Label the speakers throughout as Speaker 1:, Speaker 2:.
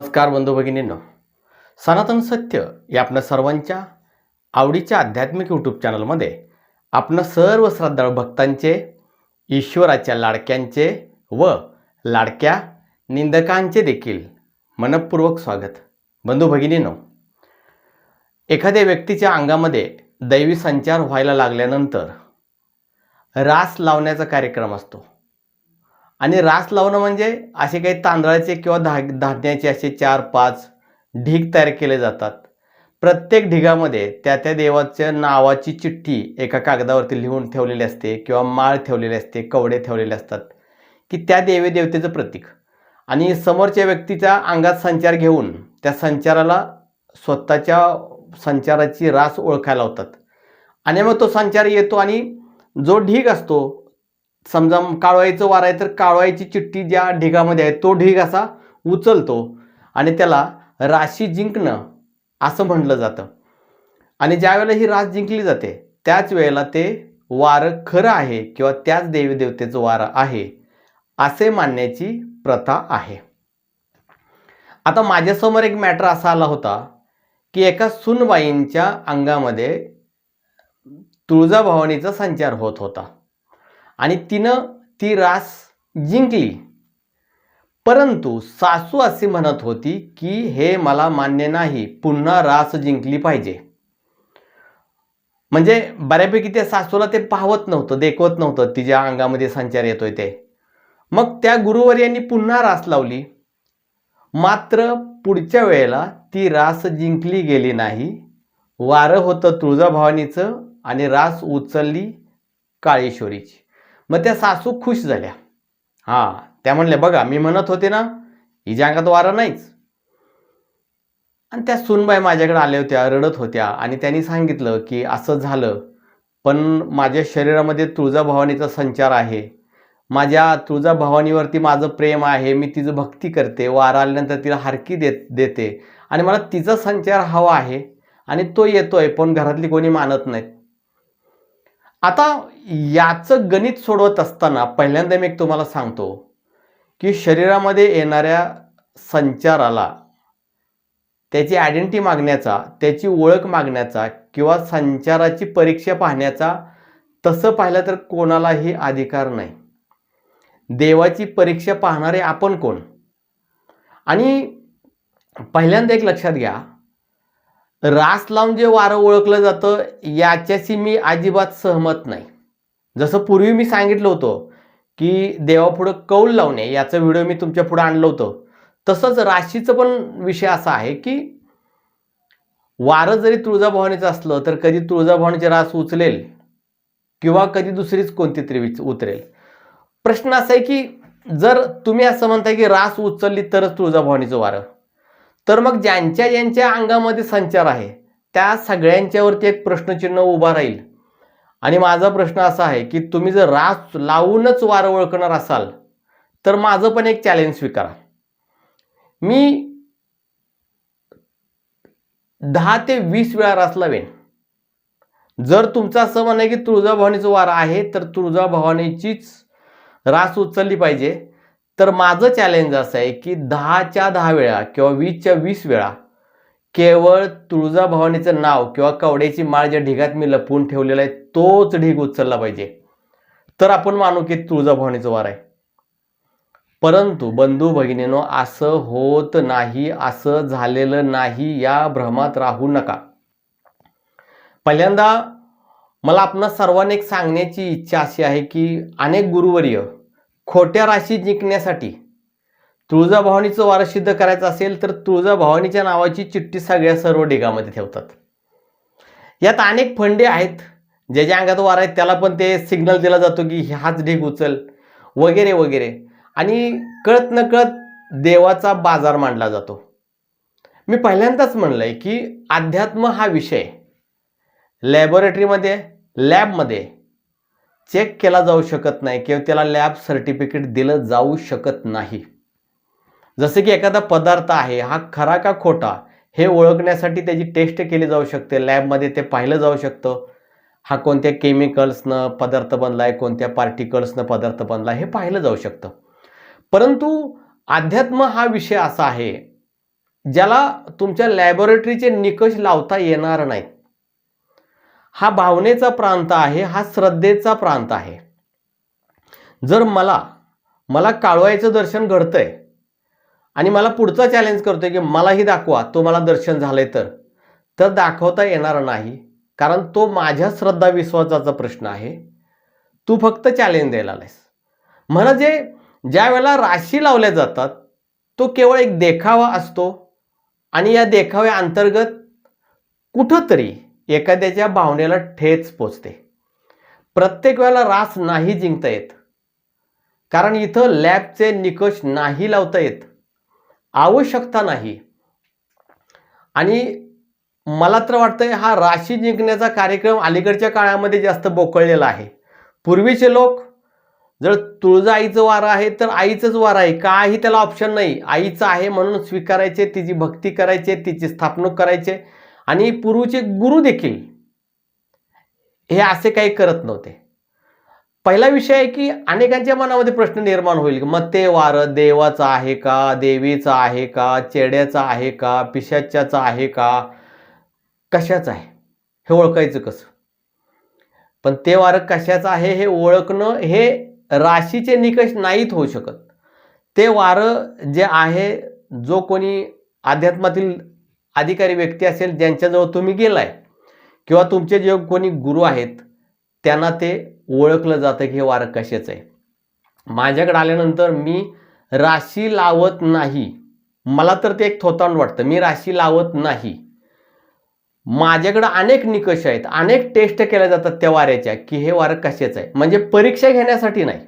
Speaker 1: नमस्कार बंधू भगिनींनो. सनातन सत्य या आपल्या सर्वांच्या आवडीच्या आध्यात्मिक यूट्यूब चॅनलमध्ये आपण सर्व श्रद्धाळू भक्तांचे ईश्वराच्या लाडक्यांचे व लाडक्या निंदकांचे देखील मनपूर्वक स्वागत. बंधू भगिनींनो एखाद्या व्यक्तीच्या अंगामध्ये दैवी संचार व्हायला लागल्यानंतर रास लावण्याचा कार्यक्रम असतो. आणि रास लावणं म्हणजे असे काही तांदळाचे किंवा धा धान्याचे असे चार पाच ढीग तयार केले जातात. प्रत्येक ढिगामध्ये त्या त्या देवाच्या नावाची चिठ्ठी एका कागदावरती लिहून ठेवलेली असते किंवा माळ ठेवलेली असते कवडे ठेवलेले असतात की त्या देवी देवतेचं प्रतीक. आणि समोरच्या व्यक्तीच्या अंगात संचार घेऊन त्या संचाराला स्वतःच्या संचाराची रास ओळखायला लावतात. आणि मग तो संचार येतो आणि जो ढीग असतो समजा काळवाईचं वार आहे तर काळवाईची चिठ्ठी ज्या ढिगामध्ये आहे तो ढीग असा उचलतो आणि त्याला राशी जिंकणं असं म्हटलं जातं. आणि ज्या वेळेला ही रास जिंकली जाते त्याच वेळेला ते वारं खरं आहे किंवा त्याच देवीदेवतेचं वारं आहे असे मानण्याची प्रथा आहे. आता माझ्यासमोर एक मॅटर असा आला होता की एका सुनबाईंच्या अंगामध्ये तुळजाभवानीचा संचार होत होता. आणि तिनं ती रास जिंकली. परंतु सासू असे म्हणत होती की हे मला मान्य नाही पुन्हा रास जिंकली पाहिजे. म्हणजे बऱ्यापैकी त्या सासूला ते पाहवत नव्हतं देखवत नव्हतं तिच्या अंगामध्ये संचार येतोय ते. मग त्या गुरुवर यांनी पुन्हा रास लावली. मात्र पुढच्या वेळेला ती रास जिंकली गेली नाही. वारं होतं तुळजाभवानीचं आणि रास उचलली काळेश्वरीची. मग त्या सासू खुश झाल्या. हां त्या म्हणल्या बघा मी म्हणत होते ना हिच्या अंगात वारा नाहीच. आणि त्या सुनबाई माझ्याकडे आल्या होत्या रडत होत्या आणि त्यांनी सांगितलं की असं झालं पण माझ्या शरीरामध्ये तुळजाभवानीचा संचार आहे. माझ्या तुळजाभवानीवरती माझं प्रेम आहे मी तिचं भक्ती करते वारा आल्यानंतर तिला हरकी देत देते आणि मला तिचा संचार हवा आहे आणि तो येतोय पण घरातली कोणी मानत नाहीत. आता याचं गणित सोडवत असताना पहिल्यांदा मी एक तुम्हाला सांगतो की शरीरामध्ये येणाऱ्या संचाराला त्याची आयडेंटिटी मागण्याचा त्याची ओळख मागण्याचा किंवा संचाराची परीक्षा पाहण्याचा तसं पाहिलं तर कोणालाही अधिकार नाही. देवाची परीक्षा पाहणारे आपण कोण? आणि पहिल्यांदा एक लक्षात घ्या रास लावून जे वारं ओळखलं जातं याच्याशी मी अजिबात सहमत नाही. जसं पूर्वी मी सांगितलं होतं की देवापुढं कौल लावणे याचं व्हिडिओ मी तुमच्या पुढं आणलं होतं. तसंच राशीचं पण विषय असा आहे की वारं जरी तुळजाभवानीचं असलं तर कधी तुळजाभवानीचे रास उचलेल किंवा कधी दुसरीच कोणती तरी उतरेल. प्रश्न असा आहे की जर तुम्ही असं म्हणताय की रास उचलली तरच तुळजाभवानीचं वारं. तर मग ज्यांच्या ज्यांच्या अंगामध्ये संचार आहे त्या सगळ्यांच्यावरती एक प्रश्नचिन्ह उभा राहील. आणि माझा प्रश्न असा आहे की तुम्ही जर रास लावूनच वारं ओळखणार असाल तर माझं पण एक चॅलेंज स्वीकारा. मी दहा ते वीस वेळा रास लावेन. जर तुमचं असं म्हणणं आहे की तुळजाभवानीचं वारं आहे तर तुळजाभवानीचीच रास उचलली पाहिजे. तर माझं चॅलेंज असं आहे की दहाच्या दहा वेळा किंवा वीसच्या वीस वेळा केवळ तुळजाभवानीचं नाव किंवा कवड्याची माळ ज्या ढिगात मी लपवून ठेवलेला आहे तोच ढीग उचलला पाहिजे. तर आपण मानू की तुळजाभवानीचं वार आहे. परंतु बंधू भगिनीनो असं होत नाही असं झालेलं नाही या भ्रमात राहू नका. पहिल्यांदा मला आपणा सर्वांना एक सांगण्याची इच्छा अशी आहे की अनेक गुरुवर्य खोट्या राशी जिंकण्यासाठी तुळजाभवानीचं वारं सिद्ध करायचं असेल तर तुळजाभवानीच्या नावाची चिठ्ठी सगळ्या सर्व ढिगामध्ये ठेवतात. यात अनेक फंडे आहेत. ज्याच्या अंगात वार आहेत त्याला पण ते सिग्नल दिला जातो की हाच ढीग उचल वगैरे वगैरे. आणि कळत न कळत देवाचा बाजार मांडला जातो. मी पहिल्यांदाच म्हणलं आहे की अध्यात्म हा विषय लॅबोरेटरीमध्ये लॅबमध्ये चेक केला जाऊ शकत नाही किंवा त्याला लॅब सर्टिफिकेट दिलं जाऊ शकत नाही. जसे की एखादा पदार्थ आहे हा खरा का खोटा हे ओळखण्यासाठी त्याची टेस्ट केली जाऊ शकते लॅबमध्ये ते पाहिलं जाऊ शकतं. हा कोणत्या केमिकल्सनं पदार्थ बनला आहे कोणत्या पार्टिकल्सनं पदार्थ बनला हे पाहिलं जाऊ शकतं. परंतु अध्यात्म हा विषय असा आहे ज्याला तुमच्या लॅबोरेटरीचे निकष लावता येणार नाहीत. हा भावनेचा प्रांत आहे हा श्रद्धेचा प्रांत आहे. जर मला मला काळवायचं दर्शन घडतंय आणि मला पुढचा चॅलेंज करतोय की मलाही दाखवा तो मला दर्शन झालंय तर तर दाखवता येणार नाही. कारण तो माझ्या श्रद्धा विश्वासाचा प्रश्न आहे. तू फक्त चॅलेंज द्यायला आलायस. म्हणजे ज्या वेळेला राशी लावल्या जातात तो केवळ एक देखावा असतो आणि या देखाव्या अंतर्गत कुठंतरी एखाद्याच्या भावनेला ठेच पोचते. प्रत्येक वेळेला रास नाही जिंकता येत. कारण इथं लॅबचे निकष नाही लावता येत. आवश्यकता नाही. आणि मला तर वाटतंय हा राशी जिंकण्याचा कार्यक्रम अलीकडच्या काळामध्ये जास्त बोकळलेला आहे. पूर्वीचे लोक जर तुळजा आईचं वारं आहे तर आईचंच वारं आहे. काही त्याला ऑप्शन नाही. आईचं आहे म्हणून स्वीकारायचे तिची भक्ती करायचे तिची स्थापणूक करायचे. आणि पूर्वीचे गुरु देखील हे असे काही करत नव्हते. पहिला विषय आहे की अनेकांच्या मनामध्ये प्रश्न निर्माण होईल की मग ते वारं देवाचं आहे का देवीचं आहे का चेड्याचं आहे का पिशाच्याचं आहे का कशाचं आहे? हे ओळखायचं कसं? पण ते वारं कशाचं आहे हे ओळखणं हे राशीचे निकष नाहीत होऊ शकत. ते वारं जे आहे जो कोणी अध्यात्मातील अधिकारी व्यक्ती असेल ज्यांच्याजवळ तुम्ही गेलाय किंवा तुमचे जे कोणी गुरु आहेत त्यांना ते ओळखलं जातं की हे वारं कशाचं आहे. माझ्याकडे आल्यानंतर मी राशी लावत नाही. मला तर ते एक थोतांड वाटतं. मी राशी लावत नाही. माझ्याकडं अनेक निकष आहेत. अनेक टेस्ट केल्या जातात त्या वाऱ्याच्या की हे वारं कशाचं आहे. म्हणजे परीक्षा घेण्यासाठी नाही.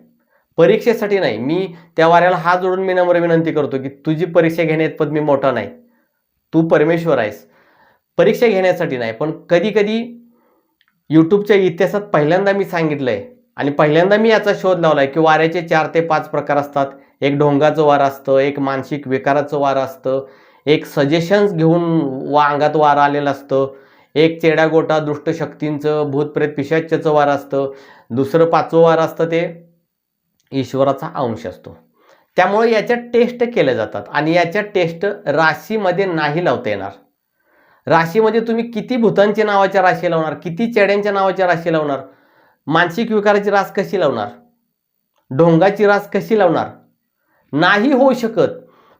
Speaker 1: परीक्षेसाठी नाही. मी त्या वाऱ्याला हात जोडून मी नम्र विनंती करतो की तुझी परीक्षा घेण्यात पद मी मोठा नाही. तू परमेश्वर आहेस. परीक्षा घेण्यासाठी नाही पण कधी कधी यूट्यूबच्या इतिहासात पहिल्यांदा मी सांगितलं आहे आणि पहिल्यांदा मी याचा शोध लावला आहे की वाऱ्याचे चार ते पाच प्रकार असतात. एक ढोंगाचं वारं असतं एक मानसिक विकाराचं वारं असतं एक सजेशन्स घेऊन वा अंगात वारं आलेलं असतं एक चेडा गोटा भूतप्रेत पिशाच्याचं वारं असतं दुसरं पाचवं वारं असतं ते ईश्वराचा अंश असतो. त्यामुळे याच्या टेस्ट केल्या जातात आणि याच्या टेस्ट राशीमध्ये नाही लावता येणार. राशीमध्ये तुम्ही किती भूतांच्या नावाच्या राशी लावणार किती चेड्यांच्या नावाच्या राशी लावणार मानसिक विकाराची रास कशी लावणार ढोंगाची रास कशी लावणार नाही होऊ शकत.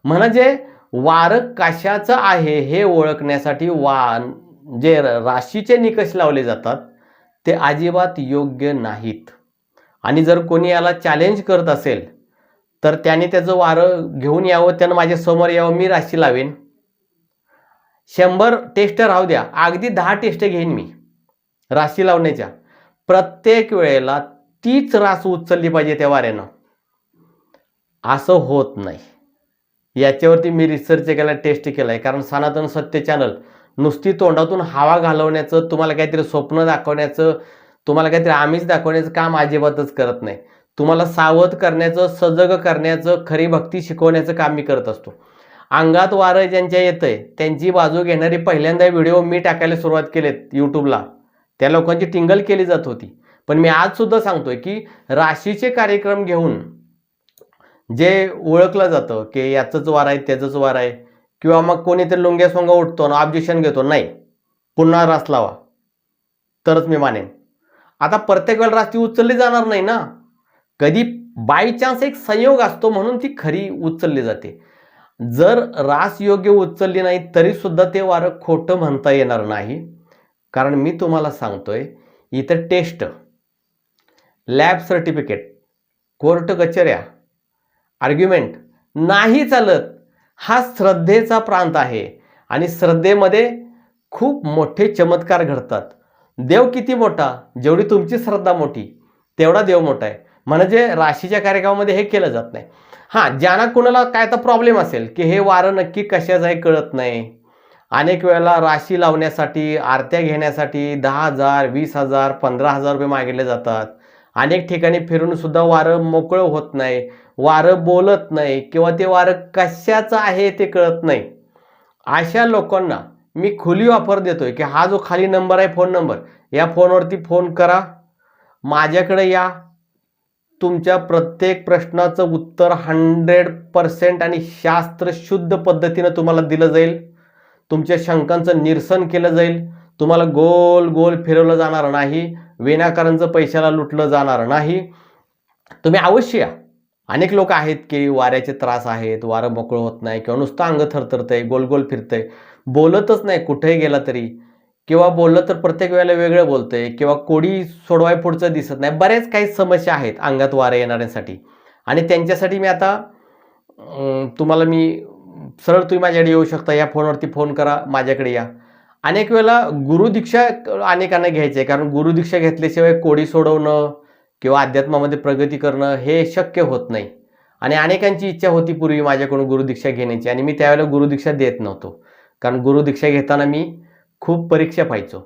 Speaker 1: म्हणजे वारं कशाचं आहे हे ओळखण्यासाठी वा जे राशीचे निकष लावले जातात ते अजिबात योग्य नाहीत. आणि जर कोणी याला चॅलेंज करत असेल तर त्याने त्याचं वारं घेऊन यावं त्यानं माझ्यासमोर यावं मी राशी लावेन. शंभर टेस्ट राहू द्या. अगदी दहा टेस्ट घेईन मी राशी लावण्याच्या. प्रत्येक वेळेला तीच रास उचलली पाहिजे त्या वाऱ्यानं. असं होत नाही. याच्यावरती मी रिसर्च केला टेस्ट केला आहे कारण सनातन सत्य चॅनल नुसती तोंडातून हवा घालवण्याचं तुम्हाला काहीतरी स्वप्न दाखवण्याचं तुम्हाला काहीतरी आमिष दाखवण्याचं काम अजिबातच करत नाही. तुम्हाला सावध करण्याचं सजग करण्याचं खरी भक्ती शिकवण्याचं काम मी करत असतो. अंगात वारं ज्यांच्या येतंय त्यांची बाजू घेणारी पहिल्यांदा व्हिडिओ मी टाकायला सुरुवात केलेत यूट्यूबला त्या लोकांची टिंगल केली जात होती. पण मी आजसुद्धा सांगतोय की राशीचे कार्यक्रम घेऊन जे ओळखलं जातं की याचंच वार आहे त्याचंच वार आहे किंवा मग कोणीतरी लुंग्या सोंगा उठतो ना ऑब्जेक्शन घेतो नाही. पुन्हा रास लावा. तरच मी मानेन. आता प्रत्येक वेळेला रास ती उचलली जाणार नाही ना? कधी बाय चान्स एक संयोग असतो म्हणून ती खरी उचलली जाते. जर रास योग्य उचलली नाही तरी सुद्धा ते वारं खोटं म्हणता येणार नाही. कारण मी तुम्हाला सांगतोय इथं टेस्ट लॅब सर्टिफिकेट कोर्ट कचऱ्या आर्ग्युमेंट नाही चालत. हा श्रद्धेचा प्रांत आहे आणि श्रद्धेमध्ये खूप मोठे चमत्कार घडतात. देव किती मोठा? जेवढी तुमची श्रद्धा मोठी तेवढा देव मोठा आहे. म्हणजे राशीच्या कार्यक्रमामध्ये हे केलं जात नाही. हां ज्यांना कुणाला काय तर प्रॉब्लेम असेल की हे वारं नक्की कशाचं आहे कळत नाही. अनेक वेळेला राशी लावण्यासाठी आरत्या घेण्यासाठी दहा हजार वीस हजार पंधरा हजार रुपये मागितले जातात. अनेक ठिकाणी फिरून सुद्धा वारं मोकळं होत नाही वारं बोलत नाही किंवा ते वारं कशाचं आहे ते कळत नाही. अशा लोकांना मी खुली ऑफर देतोय की हा जो खाली नंबर आहे फोन नंबर या फोनवरती फोन करा माझ्याकडे या तुमच्या प्रत्येक प्रश्नाचं उत्तर हंड्रेड पर्सेंट आणि शास्त्रशुद्ध पद्धतीनं तुम्हाला दिलं जाईल. तुमच्या शंकांचं निरसन केलं जाईल. तुम्हाला गोल गोल फिरवलं जाणार नाही. विनाकारणचं पैशाला लुटलं जाणार नाही. तुम्ही अवश्य या. अनेक लोक आहेत की वाऱ्याचे त्रास आहेत वारं मोकळं होत नाही किंवा नुसतं अंग थरथरतंय गोल गोल फिरतंय. बोलतच नाही कुठेही गेला तरी. किंवा बोललं तर प्रत्येक वेळेला वेगळं बोलतंय किंवा कोडी सोडवाय पुढचं दिसत नाही. बऱ्याच काही समस्या आहेत अंगात वारं येणाऱ्यांसाठी. आणि त्यांच्यासाठी मी आता तुम्हाला मी सरळ तुम्ही माझ्याकडे येऊ शकता. या फोनवरती फोन करा माझ्याकडे या. अनेक वेळेला गुरुदीक्षा अनेकांना घ्यायची आहे कारण गुरुदीक्षा घेतल्याशिवाय कोडी सोडवणं किंवा अध्यात्मामध्ये प्रगती करणं हे शक्य होत नाही. आणि अनेकांची इच्छा होती पूर्वी माझ्याकडून गुरुदीक्षा घेण्याची. आणि मी त्यावेळेला गुरुदीक्षा देत नव्हतो. कारण गुरुदीक्षा घेताना मी खूप परीक्षा पाहायचो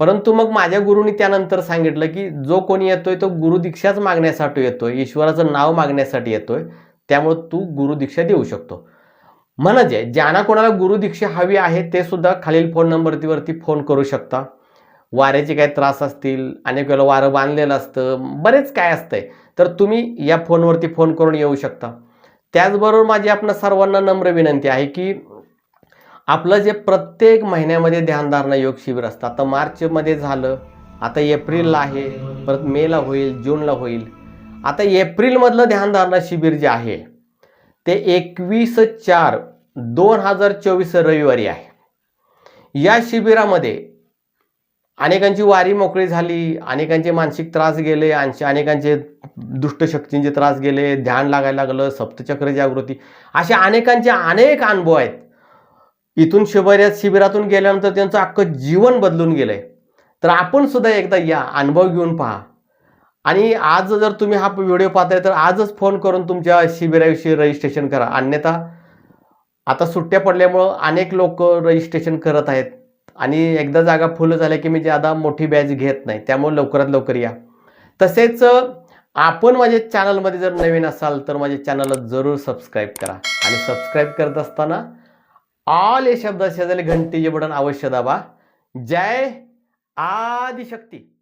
Speaker 1: परंतु मग माझ्या गुरुनी त्यानंतर सांगितलं की जो कोणी येतोय तो गुरुदीक्षाच मागण्यासाठी येतोय ईश्वराचं नाव मागण्यासाठी येतोय त्यामुळे तू गुरुदीक्षा देऊ शकतो. म्हणजे ज्यांना कोणाला गुरुदीक्षा हवी आहे ते सुद्धा खालील फोन नंबरवरती फोन करू शकता. वाऱ्याचे काय त्रास असतील अनेक वेळेला वारं बांधलेलं असतं बरेच काय असतंय तर तुम्ही या फोनवरती फोन करून येऊ शकता. त्याचबरोबर माझी आपण सर्वांना नम्र विनंती आहे की आपलं जे प्रत्येक महिन्यामध्ये ध्यानधारणा योग शिबिर असतं आता मार्चमध्ये झालं आता एप्रिलला आहे परत मेला होईल जूनला होईल. आता एप्रिलमधलं ध्यानधारणा शिबिर जे आहे ते एकवीस चार दोन हजार चोवीस रविवारी आहे. या शिबिरामध्ये अनेकांची वारी मोकळी झाली अनेकांचे मानसिक त्रास गेले आणि अनेकांचे दुष्टशक्तींचे त्रास गेले ध्यान लागायला लागलं सप्तचक्र जागृती असे अनेकांचे अनेक अनुभव आहेत. इथून शिबिरात शिबिरातून गेल्यानंतर त्यांचं अख्खं जीवन बदलून गेलंय. तर आपण सुद्धा एकदा या अनुभव घेऊन पहा. आणि आज जर तुम्ही हा व्हिडिओ पाहताय तर आजच फोन करून तुमच्या शिबिराविषयी रजिस्ट्रेशन करा. अन्यथा आता सुट्ट्या पडल्यामुळं अनेक लोक रजिस्ट्रेशन करत आहेत. आणि एकदा जागा फुल झाल्या की मी ज्यादा मोठी बॅच घेत नाही. त्यामुळे लवकरात लवकर या. तसेच आपण माझ्या चॅनलमध्ये जर नवीन असाल तर माझ्या चॅनलला जरूर सबस्क्राईब करा. आणि सबस्क्राईब करत असताना ऑल या शब्दाशेजारी घंटीचे बटन अवश्य दाबा जय आदिशक्ती.